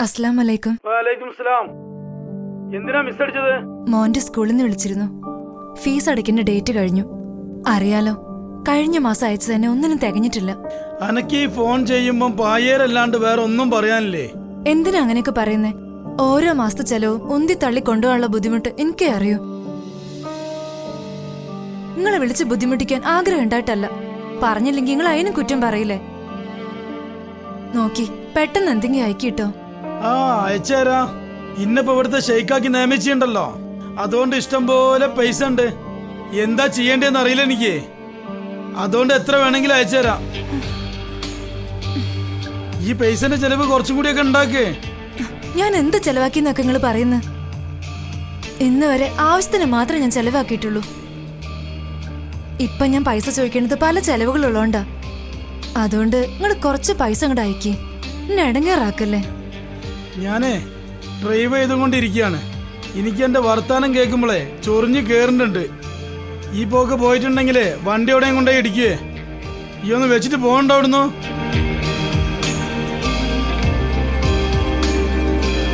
അസ്ലാം വലൈക്കും എന്തിനാ മിസ് അടിച്ചത് മോന്റെ സ്കൂളിൽ നിന്ന് വിളിച്ചിരുന്നു. ഫീസ് അടയ്ക്കേണ്ട ഡേറ്റ് കഴിഞ്ഞു. അറിയാലോ കഴിഞ്ഞ മാസം അയച്ചു തന്നെ ഒന്നിനും തികഞ്ഞിട്ടില്ല. അനക്ക് ഈ ഫോൺ ചെയ്യുമ്പം പായേരല്ലാണ്ട് വേറെ ഒന്നും പറയാനില്ലേ? എന്തിനാ അങ്ങനെയൊക്കെ പറയുന്നേ? ഓരോ മാസത്തെ ചെലവും ഉന്തി തള്ളി കൊണ്ടുപോകാനുള്ള ബുദ്ധിമുട്ട് എനിക്കേ അറിയൂ. നിങ്ങളെ വിളിച്ച് ബുദ്ധിമുട്ടിക്കാൻ ആഗ്രഹം ഉണ്ടായിട്ടല്ല. പറഞ്ഞില്ലെങ്കിൽ നിങ്ങൾ അതിനും കുറ്റം പറയില്ലേ? നോക്കി പെട്ടെന്ന് എന്തെങ്കിലും അയക്കിട്ടോ? ആ അയച്ചുതരാ ഇന്നിപ്പോ ഇവിടുത്തെ ഷെയ്ക്കാക്കി നിയമിച്ചിട്ടുണ്ടല്ലോ. അതുകൊണ്ട് ഇഷ്ടം പോലെ പൈസ ഉണ്ട്. എന്താ ചെയ്യേണ്ടതെന്ന് അറിയില്ല എനിക്ക്. അതുകൊണ്ട് എത്ര വേണമെങ്കിലും അയച്ചുതരാം ഈ പൈസന്റെ ചെലവ് കുറച്ചും കൂടിയൊക്കെ ഉണ്ടാക്കേ. ഞാൻ എന്ത് ചെലവാക്കിന്നൊക്കെ നിങ്ങൾ പറയുന്നത്? ഇന്ന് വരെ ആവശ്യത്തിന് മാത്രമേ ഞാൻ ചെലവാക്കിയിട്ടുള്ളൂ. ഇപ്പൊ ഞാൻ പൈസ ചോദിക്കേണ്ടത് പല ചെലവുകളുള്ളോണ്ടാ. അതുകൊണ്ട് നിങ്ങൾ കുറച്ച് പൈസ അങ്ങോട്ട് അയക്കി. എന്നെ ഇടങ്ങേറാക്കല്ലേ? ഞാനേ ഡ്രൈവ് ചെയ്തുകൊണ്ടിരിക്കുകയാണ്. എനിക്ക് എന്റെ വർത്താനം കേൾക്കുമ്പോഴേ ചൊറിഞ്ഞു കയറുന്നുണ്ട് ഈ പോക്ക് പോയിട്ടുണ്ടെങ്കിലേ വണ്ടി എവിടെയും കൊണ്ടുപോയി ഇടിക്കേ. ഈ ഒന്ന് വെച്ചിട്ട് പോകണ്ടോ അവിടുന്ന്.